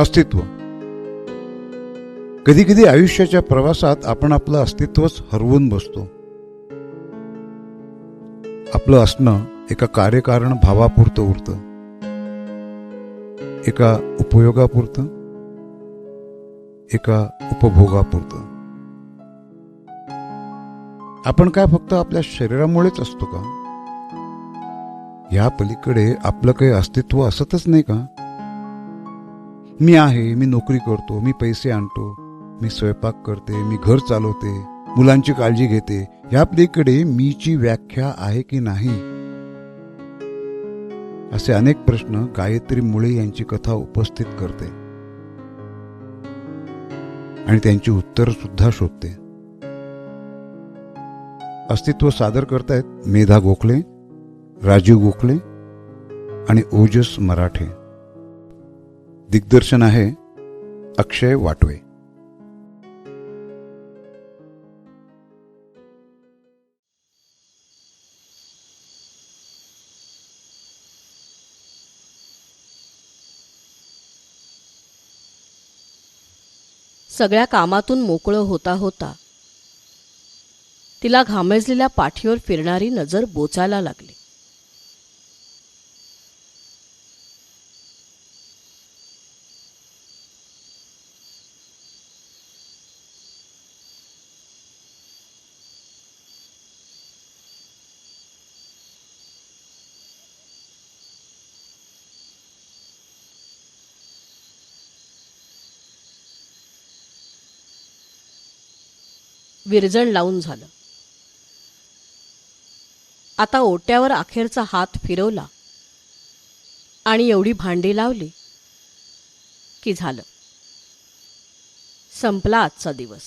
अस्तित्व. कधी कधी आयुष्याच्या प्रवासात आपण आपलं अस्तित्वच हरवून बसतो. आपलं असणं एका कार्यकारण भावापुरतं उरतं. एका उपयोगापुरतं. एका उपभोगापुरतं. आपण काय फक्त आपल्या शरीरामुळेच असतो का? या पलीकडे आपलं काही अस्तित्व असतच नाही का? मी आहे मी नोकरी करतो मी पैसे आणतो मी स्वयंपाक करते मी घर चालवते मुलांची काळजी घेते यापलीकडे मीची व्याख्या आहे की नाही? असे अनेक प्रश्न गायत्री मुळे यांची कथा उपस्थित करते. आणि त्यांची उत्तर सुद्धा शोधते. अस्तित्व सादर करतायत मेधा गोखले राजीव गोखले आणि ओजस मराठे. दिग्दर्शन आहे अक्षय वाटवे. सगळ्या कामातून मोकळं होता होता. तिला घामेजलेल्या पाठीवर फिरणारी नजर बोचायला लागली. विरजण लावून झालं. आता ओट्यावर अखेरचा हात फिरवला आणि एवढी भांडी लावली की झालं. संपला आजचा दिवस.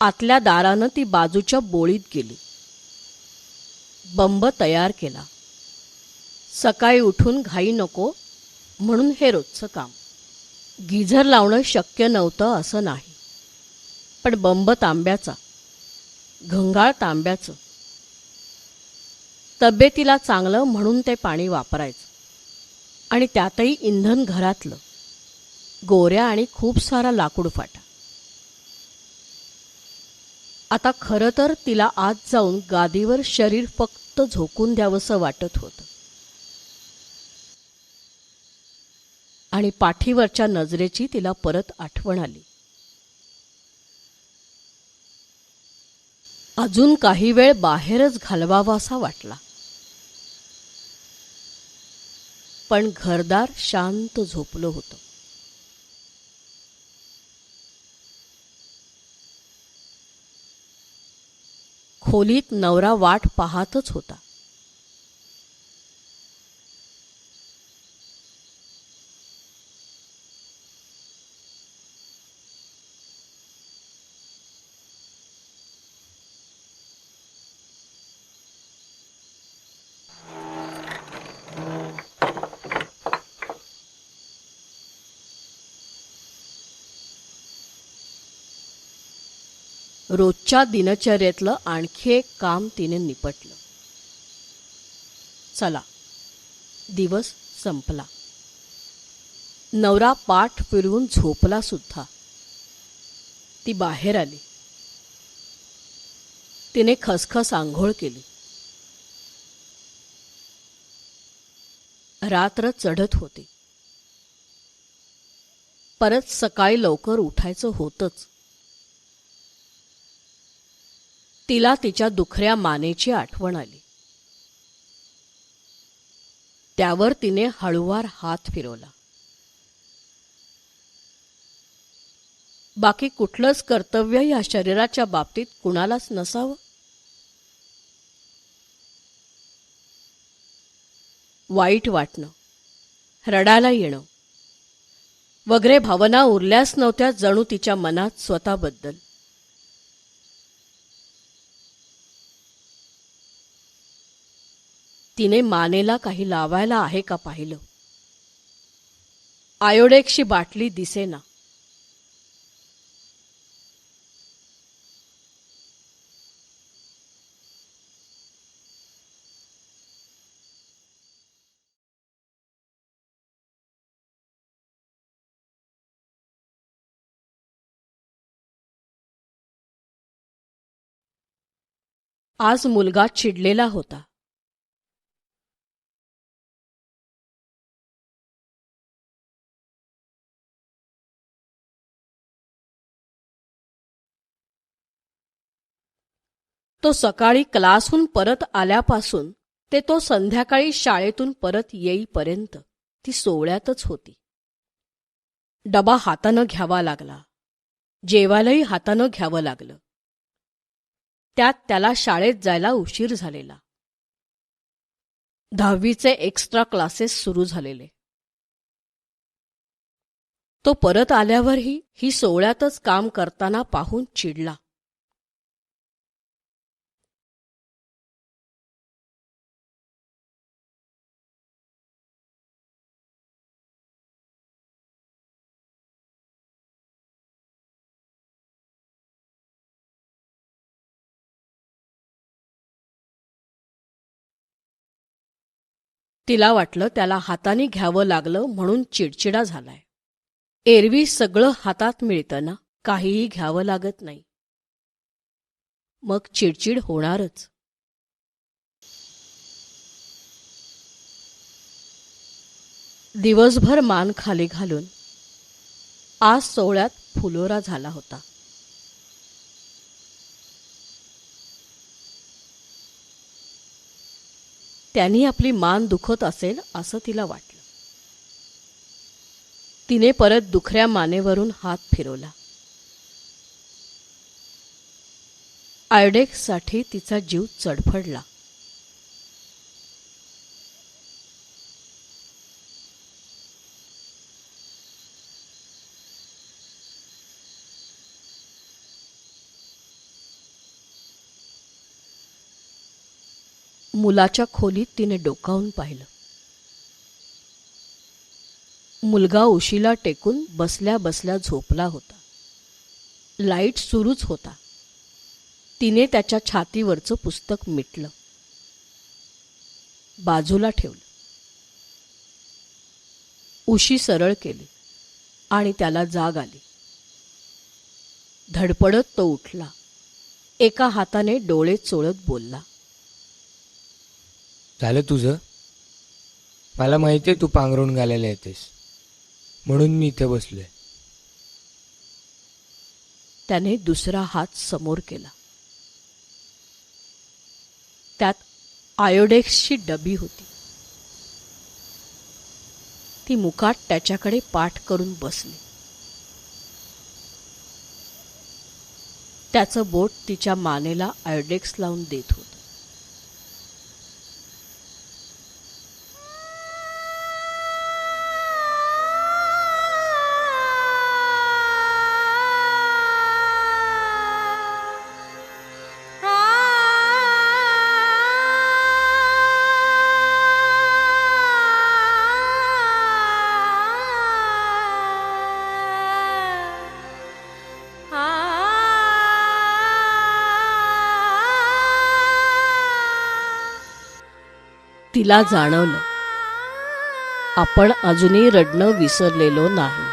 आतल्या दारानं ती बाजूच्या बोळीत गेली. बंब तयार केला. सकाळी उठून घाई नको म्हणून हे रोजचं काम. गिझर लावणं शक्य नव्हतं असं नाही. पण बंब तांब्याचा घंगाळ तांब्याचं तब्येतीला चांगलं म्हणून ते पाणी वापरायचं. आणि त्यातही इंधन घरातलं. गोऱ्या आणि खूप सारा लाकूड फाटा आता खरं तर तिला आत जाऊन गादीवर शरीर फक्त झोकून द्यावंसं वाटत होतं. आणि पाठीवरच्या नजरेची तिला परत आठवण आली. अजून काही वेळ बाहेरच घालवावासा वाटला. पण घरदार शांत झोपलं होतं. खोलीत नवरा वाट पाहतच होता. रोजच्या दिनचर्येतलं आणखी एक काम तिने निपटलं. चला दिवस संपला. नवरा पाठ फिरवून झोपला सुद्धा. ती बाहेर आली. तिने खसखस आंघोळ केली. रात्र चढत होती. परत सकाळी लवकर उठायचं होतंच. तिला तिच्या दुखऱ्या मानेची आठवण आली. त्यावर तिने हळुवार हात फिरवला. बाकी कुठलंच कर्तव्य या शरीराच्या बाबतीत कुणालाच नसावं? वाईट वाटणं रडायला येणं वगैरे भावना उरल्याच नव्हत्या जणू तिच्या मनात स्वतःबद्दल. तिने मानेला काही लावायला आहे का पाहिलं? आयोडेकशी बाटली दिसेना. आज मुलगा चिडलेला होता. तो सकाळी क्लासहून परत आल्यापासून ते तो संध्याकाळी शाळेतून परत येईपर्यंत ती सोहळ्यातच होती. डबा हातानं घ्यावा लागला. जेवायलाही हातानं घ्यावं लागलं. त्यात त्याला शाळेत जायला उशीर झालेला. दहावीचे एक्स्ट्रा क्लासेस सुरू झालेले. तो परत आल्यावरही ही सोहळ्यातच काम करताना पाहून चिडला. तिला वाटलं त्याला हाताने घ्यावं लागलं म्हणून चिडचिडा झालाय. एरवी सगळं हातात मिळतं ना काहीही घ्यावं लागत नाही. मग चिडचिड होणारच. दिवसभर मान खाली घालून आज सोहळ्यात फुलोरा झाला होता. त्यांनी आपली मान दुखत असेल असं तिला वाटलं. तिने परत दुखऱ्या मानेवरून हात फिरवला. आयडेक्ससाठी तिचा जीव चडफडला मुलाच्या खोलीत तिने डोकावून पाहिलं. मुलगा उशीला टेकून बसल्या बसल्या झोपला होता. लाइट सुरूच होता. तिने त्याच्या छातीवरचं पुस्तक मिटलं. बाजूला ठेवलं. उशी सरळ केली आणि त्याला जाग आली. धडपडत तो उठला. एका हाताने डोळे चोळत बोलला. झालं तुझं? मला माहिती आहे तू पांघरून घालायला येतेस. म्हणून मी इथे बसलोय. त्याने दुसरा हात समोर केला. त्यात आयोडेक्सची डबी होती. ती मुकाट त्याच्याकडे पाठ करून बसली. त्याचं बोट तिच्या मानेला आयोडेक्स लावून देत होतं. तिला जाणवलं. आपण अजूनही रडणं विसरलेलो नाही.